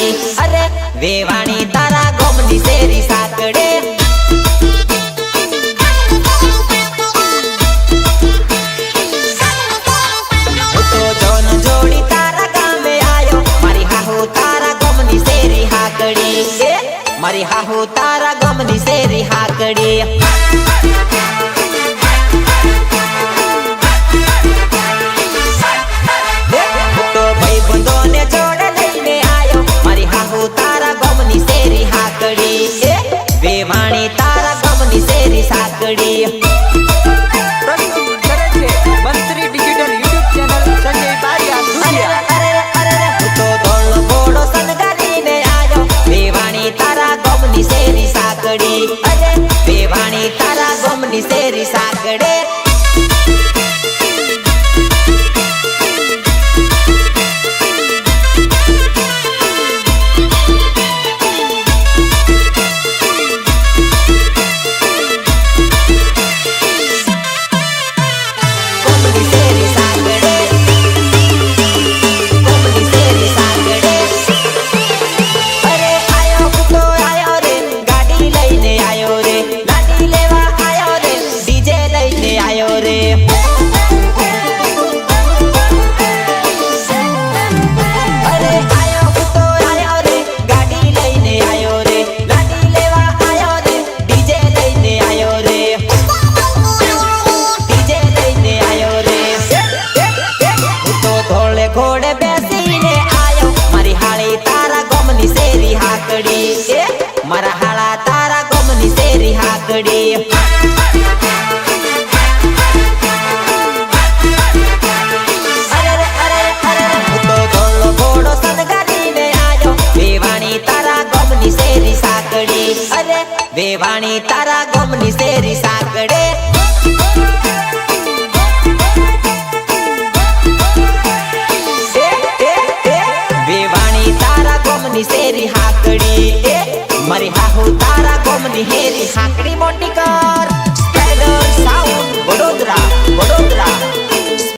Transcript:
સાથે અરે વેવાણી તારા ગોમની શેરી સાતડે જોડી તારા ગામે આયો, મારી હાહુ તારા ગમની મારી હાહુ તારા ગમની શેરી હાકડી. કાગડે ઘોડે બેસીને આયો મારી હાળી તારા ગમની શેરી હાકડી મારા હાળા તારા ગમની શેરી હાકડી વેવાણી તારા ગમની શેરી સાગડે કોમની શેરી હાકડી એ મારી હાહુ તારા કોમની હાકડી મોટી